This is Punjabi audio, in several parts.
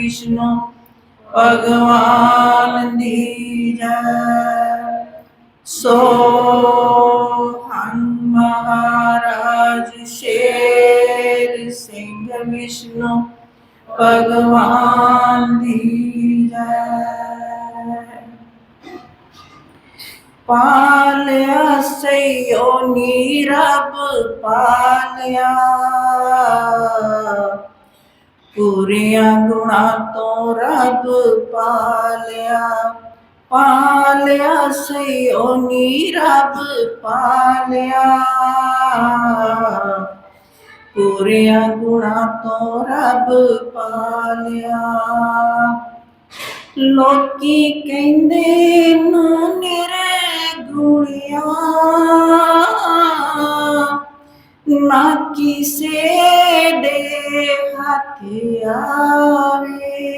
ਵਿਸ਼ਨੂੰ ਭਗਵਾਨ ਦੀ ਜੈ। ਸੋ ਹਨ ਮਹਾਰਾਜ ਸ਼ੇਰ ਸਿੰਘ ਵਿਸ਼ਨੂੰ ਭਗਵਾਨ ਦੀ ਜੈ। ਪਾਲਿਆ ਸਈਓ ਨੀ ਰੱਬ ਪਾਲਿਆ। ਪੂਰੀਆਂ ਗੁਣਾ ਤੋਂ ਰੱਬ ਪਾਲਿਆ ਪਾਲਿਆ ਸਈਓ ਨੀ ਰੱਬ ਪਾਲਿਆ। ਪੂਰੀਆਂ ਗੁਣਾ ਤੋਂ ਰੱਬ ਪਾਲਿਆ। ਲੋਕੀ ਕਹਿੰਦੇ ਨੂੰ ਨਿਰੇ ਗੁਣਿਆ ਨਾ ਕਿਸੇ ਦੇ ਹੱਥ ਆਵੇ।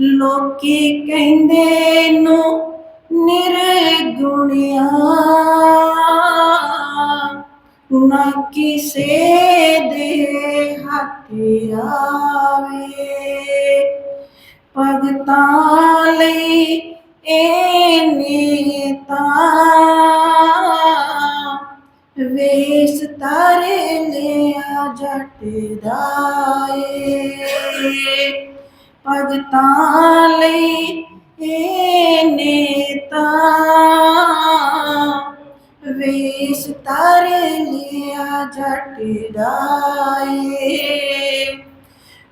ਲੋਕੀ ਕਹਿੰਦੇ ਨੂੰ ਨਿਰਗੁਣਿਆ। ਨਾ ਕਿਸੇ ਦੇ ਹੱਥ ਆਵੇ। ਭਗਤਾਂ ਲਈ ਇਹ ਨੀ ਤਾਰੇ ਲਿਆ ਜੱਟ ਦਾਏ। ਭਗਤਾਂ ਲਈ ਇਹ ਨੀਤਾ। ਵੇਸ ਤਾਰੇ ਲਿਆ ਜੱਟ ਦਾਏ।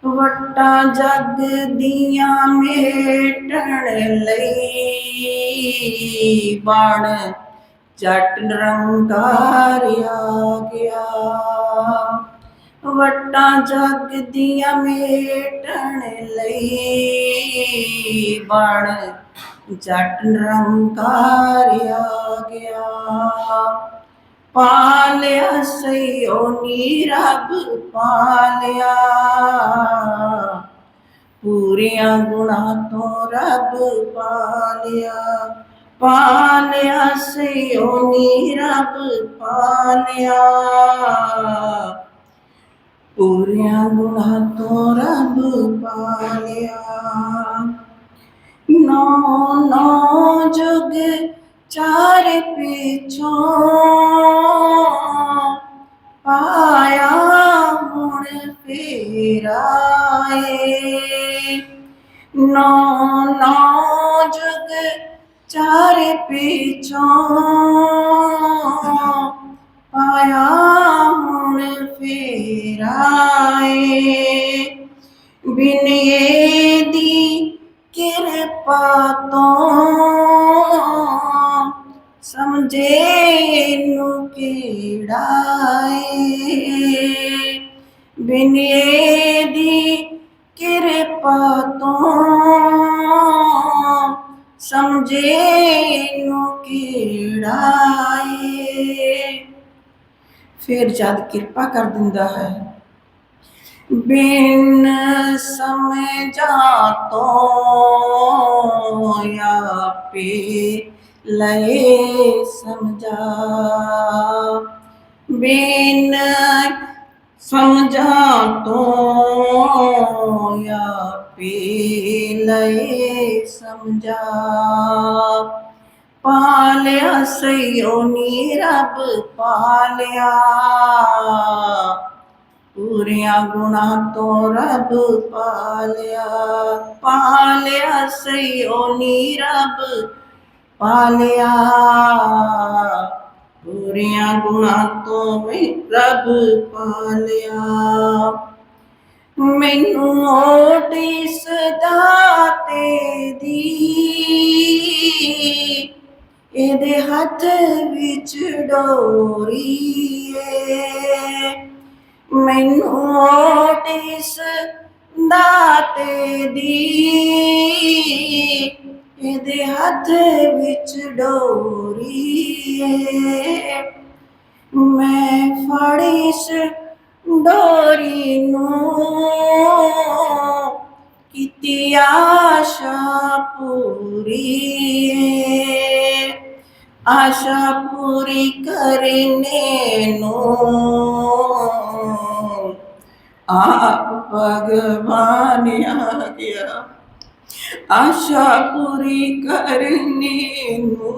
ਵਟਾਂ ਜਗ ਦੀਆਂ ਮੇਟਣ ਲਈ ਬਣ ਜੱਟ ਨਿਰੰਕਾਰਿਆ ਗਿਆ। ਵਟਾਂ ਜਗ ਦੀਆਂ ਮੇਟਣ ਲਈ ਬਣ ਜਟ ਨਿਰੰਕਾਰ ਆ ਗਿਆ। ਪਾਲਿਆ ਸਈਓ ਨੀ ਰੱਬ ਪਾਲਿਆ ਪੂਰੀਆਂ ਗੁਣਾ ਤੋਂ ਰੱਬ ਪਾਲਿਆ ਪਾਲਿਆ ਸਈਓ ਨੀ ਰੱਬ ਪਾਲਿਆ। ਪੂਰੀਆਂ ਗੁਣਾ ਤੋਂ ਰੱਬ ਪਾਲਿਆ। ਨੌ ਨੌ ਜੁਗ ਚਾਰ ਪਿਛੋਂ ਪਾਇਆ ਹੁਣ ਫੇਰਾਏ। ਨੌ ਨੌ ਜੁਗ ਚਾਰ ਪਿਛੋਂ ਆਇਆ ਹੁਣ ਫੇਰਾਏ ਬਿਨਏ ਦੀ ਕਿਰਪਾ ਤੋਂ ਸਮਝੇ ਨੂੰ ਕਿਹੜਾ ਏ ਬਿਨਏ ਦੀ ਕਿਰਪਾ ਤੋਂ ਸਮਝੇ ਨੂੰ ਕਿਹੜਾ ਏ ਫਿਰ ਜਦ ਕਿਰਪਾ ਕਰ ਦਿੰਦਾ ਹੈ। ਬਿਨ ਸਮਝਾ ਤੋਂ ਆਪੇ ਲਏ ਸਮਝਾ। ਬਿਨ ਸਮਝਾ ਤੋਂ ਆਪੇ ਲਏ ਸਮਝਾ। ਪਾਲਿਆ ਸਈਓ ਨੀ ਰੱਬ ਪਾਲਿਆ। ਪੂਰੀਆਂ ਗੁਣਾ ਤੋਂ ਰੱਬ ਪਾਲਿਆ। ਪਾਲਿਆ ਸਈਓ ਨੀ ਰੱਬ ਪਾਲਿਆ। ਪੂਰੀਆਂ ਗੁਣਾ ਤੋਂ ਵੀ ਰੱਬ ਪਾਲਿਆ। ਮੈਨੂੰ ਓਟ ਇਸ ਦਾਤੇ ਇਹਦੇ ਹੱਥ ਵਿੱਚ ਡੋਰੀ ਏ। ਮੈਨੂੰ ਓਟ ਇਸ ਦਾਤੇ ਦੀ। ਇਹਦੇ ਹੱਥ ਵਿੱਚ ਡੋਰੀ ਏ ਮੈਂ ਫੜੀ ਇਸ ਡੋਰੀ ਨੂੰ, ਕੀਤੀ ਆਸ਼ਾ ਪੂਰੀ ਏ ਆਸ਼ਾ ਪੂਰੀ ਕਰਨੇ ਨੂੰ, ਆਪ ਭਗਵਾਨ ਆ ਗਿਆ। ਆਸ਼ਾ ਪੂਰੀ ਕਰਨੇ ਨੂੰ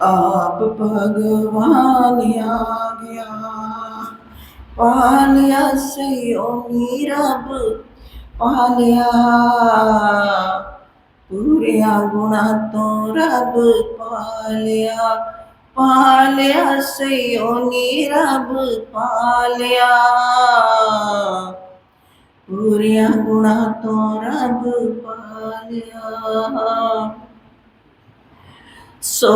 ਆਪ ਭਗਵਾਨ ਆ ਗਿਆ ਪਾਲਿਆ ਸਯੋ ਨੀਰਬ ਪਾਲਿਆ ਪੂਰਿਆ ਗੁਣਾ ਤੋਂ ਰੱਬ ਪਾਲਿਆ ਪਾਲਿਆ ਸਯੋ ਨੀਰਬ ਪਾਲਿਆ ਪੂਰਿਆ ਗੁਣਾ ਤੋਂ ਰੱਬ ਪਾਲਿਆ। ਸੋ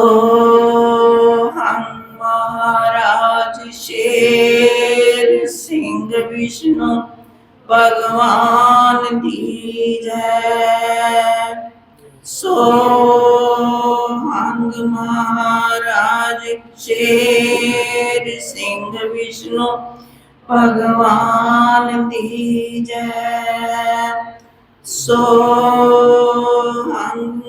ਹਮ ਮਹਾਰਾਜ ਸ਼ੇਰ ਸਿੰਘ ਵਿਸ਼ਨੂੰ ਭਗਵਾਨ ਦੀ ਜੈ। ਸੋ ਹੰਗ ਮਹਾਰਾਜ ਸ਼ੇਰ ਸਿੰਘ ਵਿਸ਼ਨੂੰ ਭਗਵਾਨ ਦੀ ਜੈ। ਸੋ ਹੰਗ